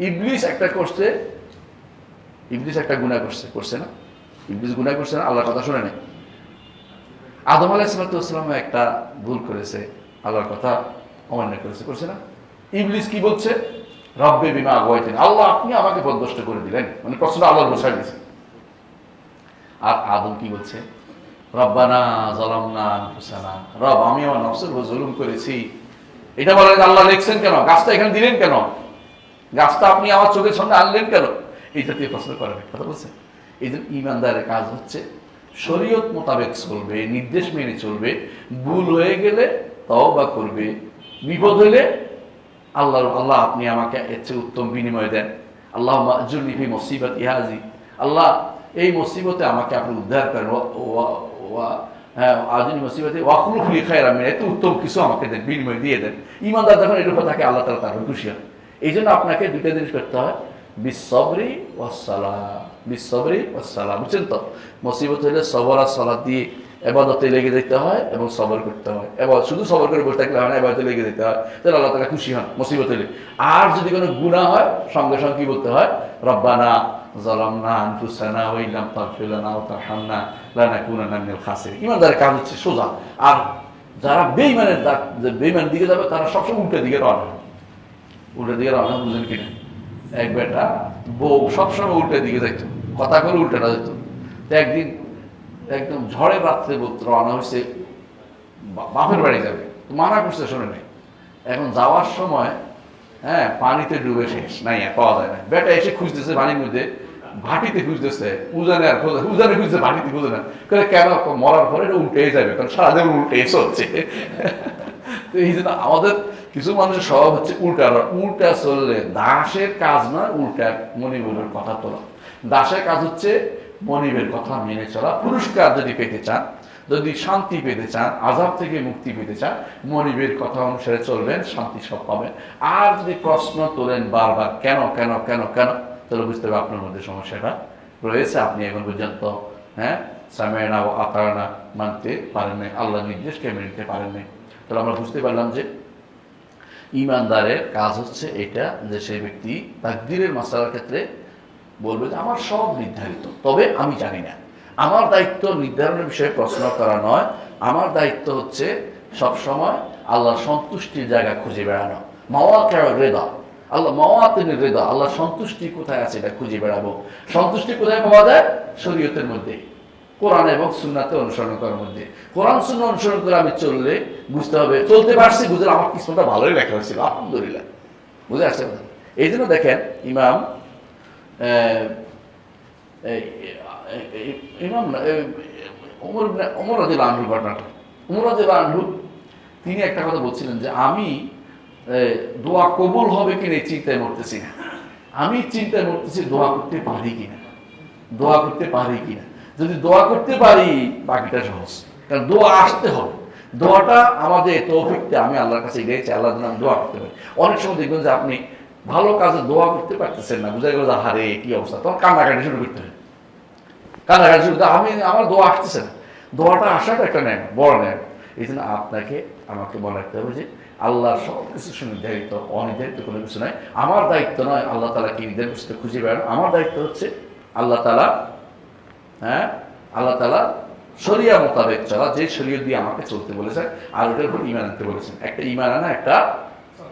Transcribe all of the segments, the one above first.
ইবলিস একটা করছে, ইবলিস একটা গুণা করছে করছে না? ইবলিস গুণা করছে না? আল্লাহর কথা শুনে নেই। আদম আলাইসালাম একটা ভুল করেছে, আল্লাহর কথা অমান্য করেছে, করছে না? ইবলিস কি বলছে? রব্বে বিমা আল্লাহ, আপনি আমাকে পদভষ্ট করে দিলেন। মানে প্রশ্নটা আল্লাহর বসাই দিয়েছে। আর আদম কি বলছে? রব্বানা জলামনা হুসানা রব, আমি আমার নফসের জুলুম করেছি। এটা বলেন আল্লাহ লিখছেন কেন? গাছটা এখানে দিলেন কেন? গাছটা আপনি আমার চোখের সামনে আনলেন কেন? এই জাতীয় প্রশ্ন করেন কথা বলছেন? এই জন্য ইমানদারের কাজ হচ্ছে শরীয়ত মোতাবেক চলবে, নির্দেশ মেনে চলবে, ভুল হয়ে গেলে তাও বা করবে, বিপদ হলে আল্লাহ আল্লাহ আপনি আমাকে এর চেয়ে উত্তম বিনিময় দেন। আল্লাহ মাজুল্লি ফি মুসিবত ইহাজি। আল্লাহ এই মুসিবতে আমাকে আপনি উদ্ধার করেন। হ্যাঁ আজিনী মুসিবতে ওয়াকুলুফুলি খায়রা মিন। এত উত্তম কিছু আমাকে দেন, বিনিময় দিয়ে দেন। ইমানদার যখন এর উপর থাকে, আল্লাহ তালা তার খুশি হন। এই জন্য আপনাকে দুটো জিনিস করতে হয়। বিশ্বরি বিশ্বরি ওয়াসালা বুঝছেন তো? মুসিবত হলে সবর আর সালাদ দিয়ে এবাদতে লেগে যেতে হয় এবং সবর করতে হয়। এবার শুধু সবর করে বসে থাকলে হয় না, এবাদতে লেগে যেতে হয়। তাহলে আল্লাহ তালা খুশি হন মুসিবত হলে। আর যদি কোনো গুণা হয়, সঙ্গে সঙ্গে কি বলতে হয়? রব্বানা জালামনা আনফুসানা ওয়া ইল্লাম তাগফির লানা ওয়া তারহামনা লানাকুনান্না মিনাল খাসিরিন। ইমানদারের কাজ হচ্ছে সোজা। আর যারা বেইমানের বেঈমানের দিকে যাবে, তারা সবসময় উল্টো দিকে রওনা উল্টো দিকে রওনা বুঝেন কিনা। এক বেটা বউ সবসময় উল্টো দিকে যাইত। কথা করে উল্টোটা যেত তো একদিন একদম ঝড়ের রাত্রে রওনা হয়েছে বাপের বাড়ি যাবে। মানা করছে, শোনে নাই। এখন যাওয়ার সময় হ্যাঁ পানিতে ডুবে শেষ নাই পাওয়া যায় না। বেটা এসে খুঁজতেছে পানির মধ্যে, ভাটিতে খুঁজতেছে, উজানে আর খোঁজে, উজানে খুঁজছে ভাটিতে খুঁজে না। কেন মরার পরে এটা উল্টে যাবে? কারণ সারাদিন উল্টে চলছে। তো এই জন্য আমাদের কিছু মানুষের স্বভাব হচ্ছে উল্টা উল্টা চললে দাসের কাজ নয়, উল্টা মনিবুলের কথা তোলা। দাসের কাজ হচ্ছে মনিবের কথা মেনে চলা, পুরস্কার যদি পেতে চান, যদি শান্তি পেতে চান, আজাব থেকে মুক্তি পেতে চান, মনিবের কথা অনুসারে চলবেন, শান্তি সব পাবেন। আর যদি প্রশ্ন তোলেন বারবার, কেন কেন কেন কেন, তাহলে বুঝতে হবে আপনার মধ্যে সমস্যাটা রয়েছে। আপনি এখন পর্যন্ত হ্যাঁ সামেনা ও আতারনা মানতে পারেন নাই আল্লাহ নির্দেশকে মেনে নিতে পারেন নাই তাহলে আমরা বুঝতে পারলাম যে ইমানদারের কাজ হচ্ছে এটা যে সেই ব্যক্তি তাকদিরের মাসালার ক্ষেত্রে বলবে যে আমার সব নির্ধারিত, তবে আমি জানি না। আমার দায়িত্ব নির্ধারণের বিষয়ে প্রশ্ন করা নয়। আমার দায়িত্ব হচ্ছে সবসময় আল্লাহর সন্তুষ্টির জায়গা খুঁজে বেড়ানো। মাওয়া কেন রেদা আল্লাহ মাওয়াতিন রেদা আল্লাহ সন্তুষ্টি কোথায় আছে এটা খুঁজে বেড়াবো। সন্তুষ্টি কোথায় পাওয়া যায়? শরীয়তের মধ্যে কোরআন এবং সুন্নাতে অনুসরণ করার মধ্যে। কোরআন, সুন্না অনুসরণ করে আমি চললে বুঝতে হবে, চলতে পারছি বুঝলে আমার কিসমটা ভালোই লেখা হয়েছিল, আলহামদুলিল্লাহ। বুঝে আসছে এই জন্য দেখেন ইমাম ইমাম ইবনে- ওমর আনহুর ঘটনাটা। রাদিল আনহু, তিনি একটা কথা বলছিলেন যে, আমি দোয়া কবুল হবে কিনা চিন্তায় মরতেছি না। আমি চিন্তায় মরতেছি, দোয়া করতে পারি কিনা দোয়া করতে পারি কিনা যদি দোয়া করতে পারি, বাকিটা সহজ। কারণ দোয়া আসতে হবে। দোয়াটা আমাদের তৌফিকতে আমি আল্লাহর কাছে চাই আল্লাহ যেন আমি দোয়া করতে পারি অনেক সময় দেখবেন যে আপনি ভালো কাজে দোয়া করতে পারতেছেন না, বুঝা গেল যে হারে কি অবস্থা? তখন কান্নাকাটি শুরু করতে হবে কান্নাকাটি শুরু আমি, আমার দোয়া আসতেছে না। দোয়াটা আসাটা একটা নেয়, বড় নেয়। এই জন্য আপনাকে, আমাকে মনে রাখতে হবে যে, আল্লাহ সব কিছু সুনির্ধারিত, অনির্ধারিত কোনো কিছু নয়। আমার দায়িত্ব নয় আল্লাহ তালা কি নির্ধারিত খুঁজে বেড়ানো। আমার দায়িত্ব হচ্ছে আল্লাহ তালা হ্যাঁ? আল্লাহ তালা শরিয়া মোতাবেক চলা, যে শরীয় দিয়ে আমাকে চলতে বলেছে, আর ওটার উপর ইমান আনতে বলেছেন একটা ইমান আনা, একটা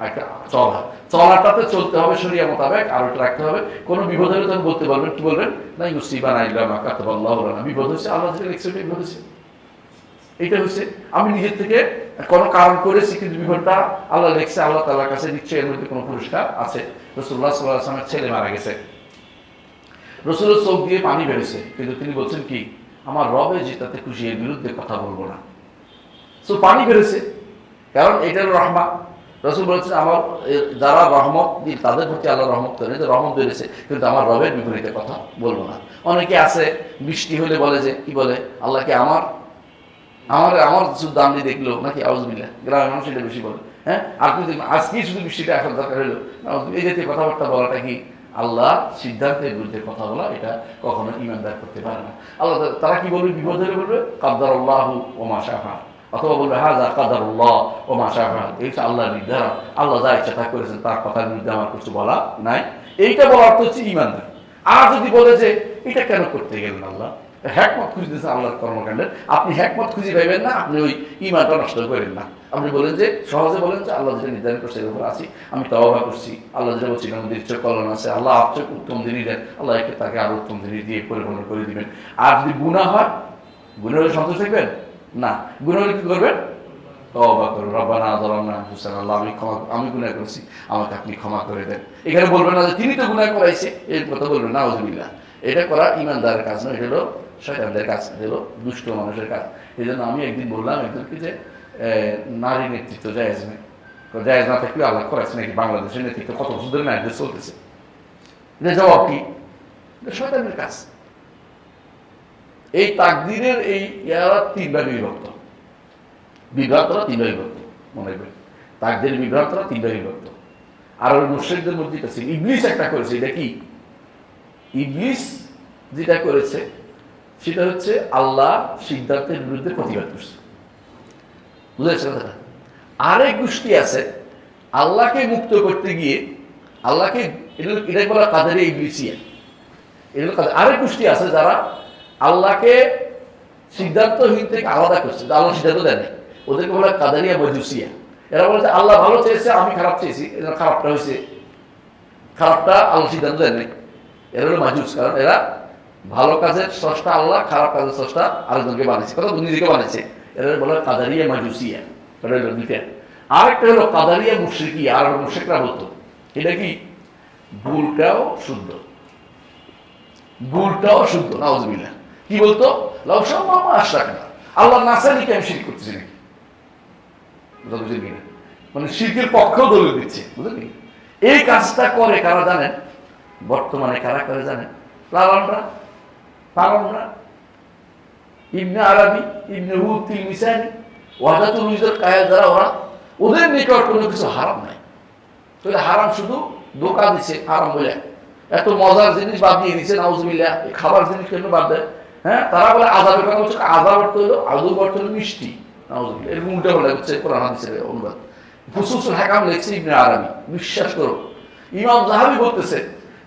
একটা চলা। চলাটাতে চলতে হবে শরিয়া মোতাবেক, আর ওটা রাখতে হবে। কোনো বিপদ হলে তখন বলতে পারবেন, কি বলবেন? না ইউসিবা না ইল্লাম কাতাব আল্লাহ না বিপদ হচ্ছে আল্লাহ থেকে লিখছে বিপদ হচ্ছে এটা হচ্ছে আমি নিজের থেকে কোনো কারণ করেছি, কিন্তু বিপদটা আল্লাহ লিখছে, আল্লাহ তাল্লার কাছে নিশ্চয়ই এর মধ্যে কোনো পুরস্কার আছে। রসুল্লাহ সাল্লাহ আসলামের ছেলে মারা গেছে। রসুলের চোখ দিয়ে পানি বেড়েছে। কিন্তু তিনি বলছেন কি, আমার রবে যে তাতে খুশি, এর বিরুদ্ধে কথা বলব না। তো পানি বেড়েছে, কারণ এটার রহমা রসুল বলেছেন, আমার যারা রহমত তাদের প্রতি আল্লাহ রহমত করে যে রহমত বেড়েছে, কিন্তু আমার রবের বিপরীতে কথা বলব না। অনেকে আছে, বৃষ্টি হলে বলে যে, কি বলে, আল্লাহকে আমার আমার আমার শুধু দাম দিয়ে দেখল নাকি আউজবিল্লা গ্রামের মানুষ এটা বেশি বলে। হ্যাঁ আর দেখবেন আজকেই শুধু বৃষ্টিটা এখন দরকার হলো। এই জাতীয় কথাবার্তা বলাটা কি আল্লাহ সিদ্ধান্তের বিরুদ্ধে কথা বলা এটা কখনো ইমানদার করতে পারে না। আল্লাহ তারা কি বলবে? বিপদ হলে বলবে কাদ্দার আল্লাহ ও মা শাফা। অথবা বলবে হাজা কাদার আল্লাহ ও মা শাফা। এই হচ্ছে আল্লাহর নির্ধারণ। আল্লাহ যা ইচ্ছা তা করেছেন, তার কথার বিরুদ্ধে আমার কিছু বলা নাই। এইটা বলা অর্থ হচ্ছে ইমানদার। আর যদি বলে যে, এটা কেন করতে গেলেন আল্লাহ? হ্যাকমত খুঁজতেছেন আল্লাহর কর্মকাণ্ডের। আপনি হ্যাকমত খুঁজে পাইবেন না, আপনি ওই ইমানটা নষ্ট করেন না। আপনি বলেন যে, সহজে বলেন যে আল্লাহ যেটা নির্ধারণ করছে এর উপর আছি। আমি তওবা করছি। আল্লাহ যেটা বলছি আমাদের ইচ্ছা কল্যাণ আছে। আল্লাহ আপচক উত্তম দিনই দেন, আল্লাহ একে তাকে আরও উত্তম দিনই দিয়ে পরিপূর্ণ করে দিবেন। আর যদি গুণা হয় গুণা হলে সন্তোষ থাকবেন? না। গুণা হলে কি করবেন? তওবা করুন রব্বানা আযালামনা আনফুসানা, আল্লাহ আমি ক্ষমা আমি গুনাহ করেছি, আমাকে আপনি ক্ষমা করে দেন। এখানে বলবেন না যে তিনি তো গুনাহ করাইছে এই কথা বলবেন না আউযুবিল্লাহ এটা করা ইমানদারের কাজ নয়, এটা হলো শয়তানদের কাজ, এটা হলো দুষ্ট মানুষের কাজ। এই জন্য আমি একদিন বললাম একজনকে যে নারী নেতৃত্ব জায়েজ নেই জায়েজ না থাকলে আল্লাহ করাইছে নাকি বাংলাদেশের নেতৃত্ব কত ধরে নারীদের চলতেছে জবাব কি শয়তানের কাজ এই তাকদিরের এই ইয়ারা তিন ভাগে বিভক্ত বিভ্রান্তরা তিন ভাগে বিভক্ত মনে রাখবেন তাকদের বিভ্রান্তরা তিন ভাগে বিভক্ত আর ওই মুশ্রিকদের মধ্যে এটা ছিল একটা করেছে এটা কি ইবলিস যেটা করেছে সেটা হচ্ছে আল্লাহ সিদ্ধান্তের বিরুদ্ধে প্রতিবাদ করছে বুঝেছে কথাটা আরেক গোষ্ঠী আছে, আল্লাহকে মুক্ত করতে গিয়ে, আল্লাহকে, এটা বলা কাদের ইবলিসিয়া। এগুলো আরেক গোষ্ঠী আছে যারা আল্লাহকে সিদ্ধান্তহীন থেকে আলাদা করছে আল্লাহ সিদ্ধান্ত দেয়নি ওদেরকে বলে কাদারিয়া মজুসিয়া। এরা বলে আল্লাহ ভালো চেয়েছে, আমি খারাপ চেয়েছি এরা খারাপটা হয়েছে। খারাপটা আল্লাহ সিদ্ধান্ত দেন নাই। এরা হলো মাজুস, কারণ এরা ভালো কাজের স্রষ্টা আল্লাহ, খারাপ কাজের স্রষ্টা আরেকজনকে বানিয়েছে। কথা নিজেকে বানিয়েছে। এরা বলে কাদারিয়া মাজুসিয়া, এটা হলো দুইটা আরেকটা হলো কাদারিয়া মুশ্রিকি, আর মুশ্রিকরা বলতো, এটা কি? ভুলটাও শুদ্ধ। গুলটাও শুদ্ধ, নাউজবিল্লাহ। কি বলতো? লাউসাম্মা আশরাক না আল্লাহ নাসালিকে আমি শিরক করতেছি নাকি? বুঝা বুঝলেন মানে শিরকের পক্ষেও দলিল দিচ্ছে বুঝলি এই কাজটা করে কারা জানেন? বর্তমানে কারা করে জানেন? লালনরা পালনরা ইবনে আরবি, ইবনে হু তিল মিসানি ওয়াজাতুল উজর কায়া যারা ওরা ওদের নিকট কোনো কিছু হারাম নাই। তাহলে হারাম শুধু দোকা দিছে, হারাম বলে। এত মজার জিনিস বাদ দিয়ে দিচ্ছে নাউজুবিল্লাহ, এই খাবার জিনিস কেন বাদ দেয়? হ্যাঁ তারা বলে আজাবের কথা হচ্ছে আজাব অর্থ হলো আদুব অর্থ হলো মিষ্টি। নাউজুবিল্লাহ, এরকম উল্টা বলে হচ্ছে কোরআন হাদিসের অনুবাদ। ফুসুসুল হাকাম লিখছে ইবনে আরামি বিশ্বাস করো। ইমাম জাহাবি বলতেছে,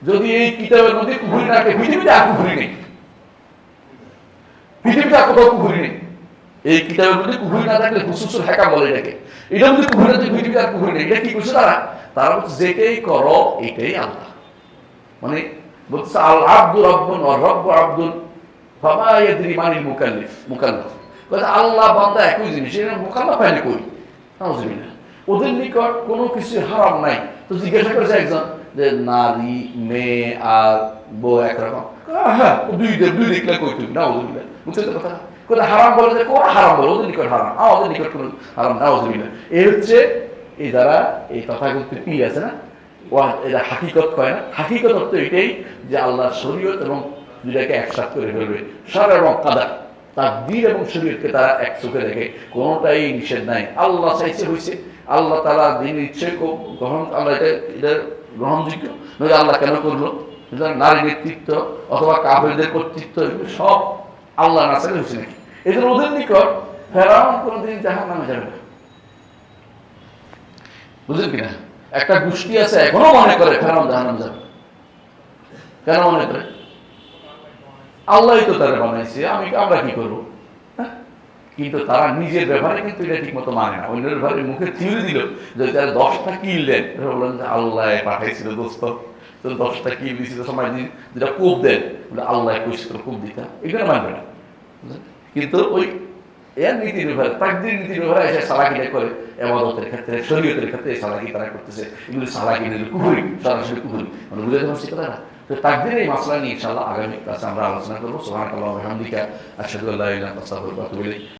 যদি এই কিতাবের মধ্যে কুফুরি না পৃথিবীতে আর কুফুরি নেই। পৃথিবীতে আর কোথাও নেই। এই কিতাবের মধ্যে কুফুরি না থাকলে বলে এটাকে। এটার মধ্যে কুফুরি না পৃথিবীতে আর কুফুরি নেই। এটা কি করছে তারা? তারা যেটাই করো, এটাই আল্লাহ। মানে বলছে, আল আব্দুর রব্বুন ওয়া আব্দুল ইয়াদরি মানিল মুকাল্লিফ আল্লাহ, বান্দা একই জিনিস। এটা পাইলে কই? নাউজুবিল্লাহ। ওদের নিকট কোনো কিছু হারাম নাই। তো জিজ্ঞাসা করেছে একজন যে, নারী, মেয়ে আর বউ একরকম? হ্যাঁ দুই দুই দেখলে কই তুমি? বুঝতে তো কথা। কোথা হারাম বলে যে কোন হারাম বলে? ওদের নিকট হারাম। আমাদের নিকট কোনো হারাম নাউজুবিল্লাহ এই হচ্ছে এই যারা এই তথাগত পি আছে না? ওয়া এটা হাকিকত কয় না? হাকিকত অর্থ এটাই যে আল্লাহর শরীয়ত এবং দুটাকে একসাথ করে ফেলবে। সার এবং কাদা তার দিন এবং শরীরকে তারা এক চোখে দেখে। কোনোটাই নিষেধ নাই। আল্লাহ চাইছে হয়েছে আল্লাহ তারা দিন ইচ্ছে গ্রহণ আল্লাহ এটা এটা গ্রহণযোগ্য। নইলে আল্লাহ কেন করল? নারী নেতৃত্ব অথবা কাফেরদের কর্তৃত্ব সব আল্লাহ চাইলে হয়েছে নাকি এদের ওদের নিকট ফেরাউন কোনোদিন জাহান নামে যাবে না। বুঝলেন কিনা? একটা গোষ্ঠী আছে, এখনও মনে করে ফেরাউন জাহান্নাম যাবে কেন মনে করে? আল্লাহই তো তারা বানাইছে, আমি আমরা কি করব? হ্যাঁ? কিন্তু তারা নিজের ব্যাপারে কিন্তু এটা ঠিক মতো মানে না। অন্যের ব্যাপারে মুখে থিউরি দিল যে তারা দশটা কিল দেন যে আল্লাহ পাঠাইছিল, দোস্ত। তো দশটা কিল দিয়েছিল সময় দিন যেটা কূপ দেন আল্লাহ কইছিল কূপ দিতা এগুলো মানবে না? কিন্তু ওই এর নীতির ব্যাপারে তাকদির নীতির ব্যাপারে এসে সালাকিটা করে এবাদতের ক্ষেত্রে শরীয়তের ক্ষেত্রে সালাকি তারা করতেছে এগুলো সালাকি নিলে কুহুরি সরাসরি কুহুরি মানে বুঝাতে পারছি না তো তাকদির এই মাসলা নিয়ে ইনশাআল্লাহ আগামী ক্লাসে আমরা আলোচনা করব সোহান আল্লাহ আল্লাহ